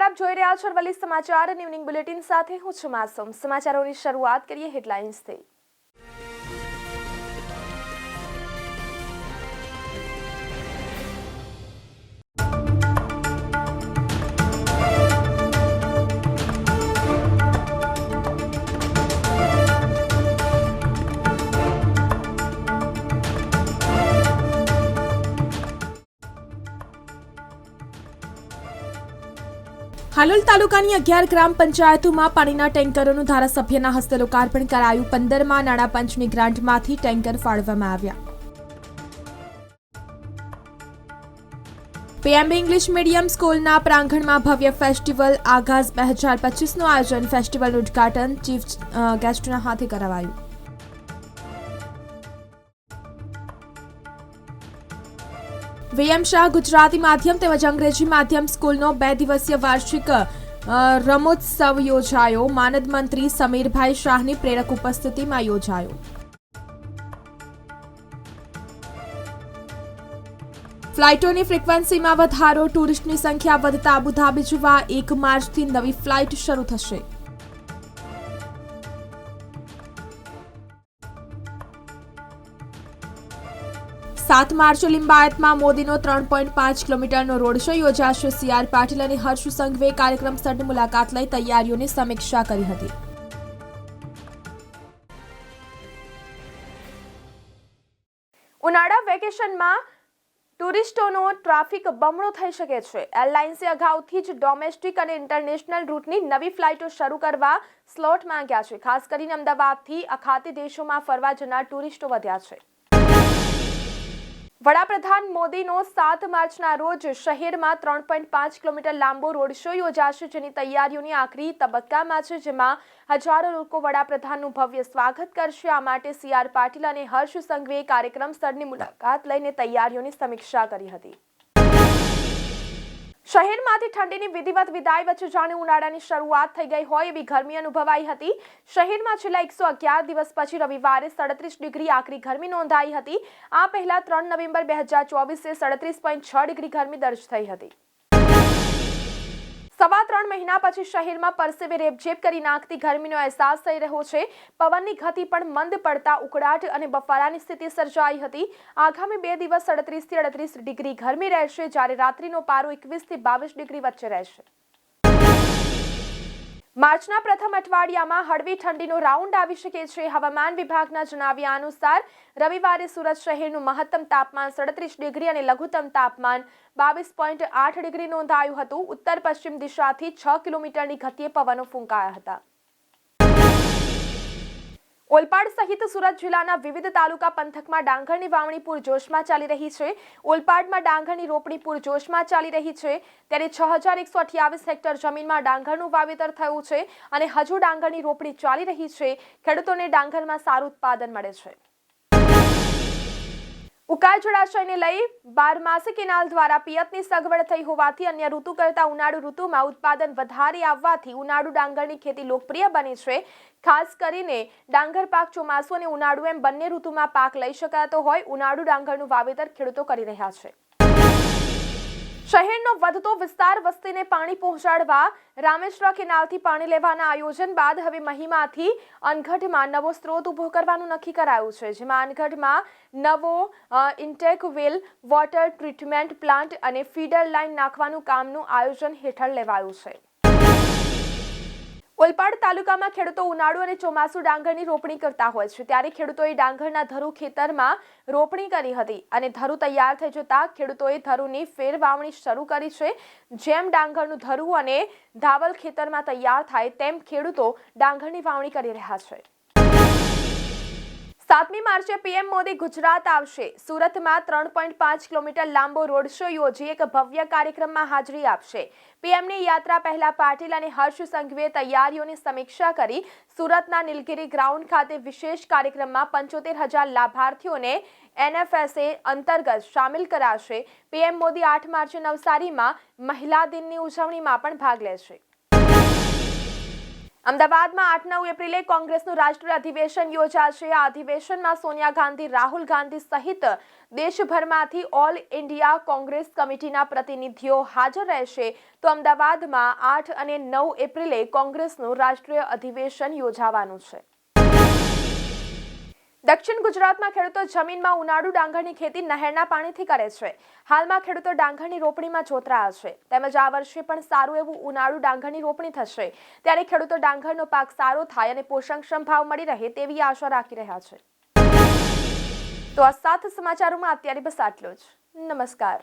નમસ્કાર, આપ જોઈ રહ્યા છો અરવલ્લી સમાચાર અને ઇવનિંગ બુલેટિન સાથે હું છું માસુમ. સમાચારોની શરૂઆત કરીએ હેડલાઇન્સથી. હાલોલ તાલુકાની અગિયાર ગ્રામ પંચાયતોમાં પાણીના ટેન્કરોનું ધારાસભ્યના હસ્તે લોકાર્પણ કરાયું. પંદરમાં નાણાં પંચની ગ્રાન્ટમાંથી ટેન્કર ફાળવવામાં આવ્યા. પીએમબી ઇંગ્લિશ મીડિયમ સ્કૂલના પ્રાંગણમાં ભવ્ય ફેસ્ટિવલ આગાઝ બે હજાર પચીસનું આયોજન ફેસ્ટિવલનું ઉદ્ઘાટન ચીફ ગેસ્ટના હાથે કરાવાયું. વીએમ શાહ ગુજરાતી માધ્યમ તેમજ અંગ્રેજી માધ્યમ સ્કૂલનો બે દિવસીય વાર્ષિક રમોત્સવ યોજાયો. માનદ મંત્રી સમીરભાઈ શાહની પ્રેરક ઉપસ્થિતિમાં યોજાયો. ફ્લાઇટોની ફ્રીક્વન્સીમાં વધારો, ટુરિસ્ટની સંખ્યા વધતા અબુધાબી જવા એક માર્ચથી નવી ફ્લાઇટ શરૂ થશે. સાત માર્ચે લિંબાયતમાં મોદીનો ત્રણ પોઈન્ટ પાંચ કિલોમીટરનો રોડ શો યોજાશે સી આર પાટીલ અને હર્ષ સંઘવે કાર્યક્રમ સ્થળની મુલાકાત લઈ તૈયારીઓની સમીક્ષા કરી હતી. ઉનાળા વેકેશનમાં ટુરિસ્ટોનો ટ્રાફિક બમણો થઈ શકે છે. એરલાઇન્સે અગાઉથી જ ડોમેસ્ટિક અને ઇન્ટરનેશનલ રૂટની નવી ફ્લાઇટો શરૂ કરવા સ્લોટ માંગ્યા છે. ખાસ કરીને અમદાવાદથી અખાતી દેશોમાં ફરવા જનાર ટુરિસ્ટો વધ્યા છે. વડાપ્રધાન મોદીનો સાત માર્ચના રોજ શહેરમાં ત્રણ પોઈન્ટ પાંચ કિલોમીટર લાંબો રોડ શો યોજાશે, જેની તૈયારીઓની આખરી તબક્કામાં છે, જેમાં હજારો લોકો વડાપ્રધાનનું ભવ્ય સ્વાગત કરશે. આ માટે સી આર પાટીલ અને હર્ષ સંઘવીએ કાર્યક્રમ સ્થળની મુલાકાત લઈને તૈયારીઓની સમીક્ષા કરી હતી. શહેરમાંથી ઠંડીની વિધિવત વિદાય વચ્ચે જાણે ઉનાળાની શરૂઆત થઈ ગઈ હોય એવી ગરમી અનુભવાઈ હતી. શહેરમાં છેલ્લા એકસો અગિયાર દિવસ પછી રવિવારે સડત્રીસ ડિગ્રી આકરી ગરમી નોંધાઈ હતી. આ પહેલા ત્રણ નવેમ્બર બે હજાર ચોવીસે સડત્રીસ પોઈન્ટ છ ડિગ્રી ગરમી દર્જ થઈ હતી. સવા ત્રણ મહિના પછી શહેરમાં પરસેવે રેપઝેપ કરી નાખતી ગરમીનો અહેસાસ થઈ રહ્યો છે. પવનની ગતિ પણ મંદ પડતા ઉકળાટ અને બફારાની સ્થિતિ સર્જાઈ હતી. આગામી બે દિવસ અડત્રીસથી અડત્રીસ ડિગ્રી ગરમી રહેશે. જ્યારે રાત્રિનો પારો એકવીસથી બાવીસ ડિગ્રી વચ્ચે રહેશે. માર્ચના પ્રથમ અઠવાડિયામાં હળવી ઠંડીનો રાઉન્ડ આવી શકે છે. હવામાન વિભાગના જણાવ્યા અનુસાર, રવિવારે સુરત શહેરનું મહત્તમ તાપમાન સડત્રીસ ડિગ્રી અને લઘુત્તમ તાપમાન બાવીસ પોઈન્ટ આઠ ડિગ્રી નોંધાયું હતું. ઉત્તર પશ્ચિમ દિશાથી છ કિલોમીટરની ગતિએ પવનો ફૂંકાયા હતા. ઓલપાડ સહિત સુરત જિલ્લાના વિવિધ તાલુકા પંથકમાં ડાંગરની વાવણી પૂરજોશમાં ચાલી રહી છે. ઓલપાડમાં ડાંગરની રોપણી પૂરજોશમાં ચાલી રહી છે. ત્યારે છ હજાર એકસો અઠ્યાવીસ હેક્ટર જમીનમાં ડાંગરનું વાવેતર થયું છે અને હજુ ડાંગરની રોપણી ચાલી રહી છે. ખેડૂતોને ડાંગરમાં સારું ઉત્પાદન મળે છે. ઉકાઈ જળાશયને લઈ બારમાસી કેનાલ દ્વારા પિયતની સગવડ થઈ હોવાથી અન્ય ઋતુ કરતા ઉનાળુ ઋતુમાં ઉત્પાદન વધારે આવવાથી ઉનાળુ ડાંગરની ખેતી લોકપ્રિય બની છે. ખાસ કરીને ડાંગર પાક ચોમાસુ અને ઉનાળુ એમ બંને ઋતુમાં પાક લઈ શકાતો હોય, ઉનાળુ ડાંગરનું વાવેતર ખેડૂતો કરી રહ્યા છે. શહેરનો વધતો વિસ્તાર વસ્તીને પાણી પહોંચાડવા રામેશ્વર કેનાલથી પાણી લેવાના આયોજન બાદ હવે મહિમાથી અનગઢમાં નવો સ્ત્રોત ઊભો કરવાનું નક્કી કરાયું છે, જેમાં અનગઢમાં નવો intake well water treatment plant અને ફીડર લાઇન નાખવાનું કામનું આયોજન હેઠળ લેવાયું છે. ઓલપાડ તાલુકામાં ખેડૂતો ઉનાળુ અને ચોમાસુ ડાંગરની રોપણી કરતા હોય છે. ત્યારે ખેડૂતોએ ડાંગરના ધરુ ખેતરમાં રોપણી કરી હતી અને ધરુ તૈયાર થઈ જતા ખેડૂતોએ ધરુની ફેર વાવણી શરૂ કરી છે. જેમ ડાંગરનું ધરુ અને ધાવલ ખેતરમાં તૈયાર થાય, તેમ ખેડૂતો ડાંગરની વાવણી કરી રહ્યા છે. સાતમી માર્ચે પીએમ મોદી ગુજરાત આવશે. સુરતમાં ત્રણ પોઈન્ટ પાંચ કિલોમીટર લાંબો રોડ શો યોજી એક ભવ્ય કાર્યક્રમમાં હાજરી આપશે. પીએમની યાત્રા પહેલા પાટીલ અને હર્ષ સંઘવીએ તૈયારીઓની સમીક્ષા કરી સુરતના નીલગિરી ગ્રાઉન્ડ ખાતે વિશેષ કાર્યક્રમમાં પંચોતેર હજાર લાભાર્થીઓને એનએફએસએ અંતર્ગત સામેલ કરાશે. પીએમ મોદી આઠ માર્ચે નવસારીમાં મહિલા દિનની ઉજવણીમાં પણ ભાગ લેશે. અમદાવાદમાં આઠ નવ એપ્રિલે કોંગ્રેસનું રાષ્ટ્રીય અધિવેશન યોજાશે. આ અધિવેશનમાં સોનિયા ગાંધી, રાહુલ ગાંધી સહિત દેશભરમાંથી ઓલ ઇન્ડિયા કોંગ્રેસ કમિટીના પ્રતિનિધિઓ હાજર રહેશે. તો અમદાવાદમાં આઠ અને નવ એપ્રિલે કોંગ્રેસનું રાષ્ટ્રીય અધિવેશન યોજાવાનું છે. દક્ષિણ ગુજરાતમાં ખેડૂતો જમીનમાં ઉનાળુ ડાંગરની ખેતી નહેરના પાણીથી કરે છે. હાલમાં ખેડૂતો ડાંગરની રોપણીમાં જોતરાયા છે. તેમજ આ વર્ષે પણ સારું એવું ઉનાળુ ડાંગરની રોપણી થશે. ત્યારે ખેડૂતો ડાંગરનો પાક સારો થાય અને પોષણક્ષમ ભાવ મળી રહે તેવી આશા રાખી રહ્યા છે. તો આ સાત સમાચારોમાં અત્યારે બસ આટલો જ. નમસ્કાર.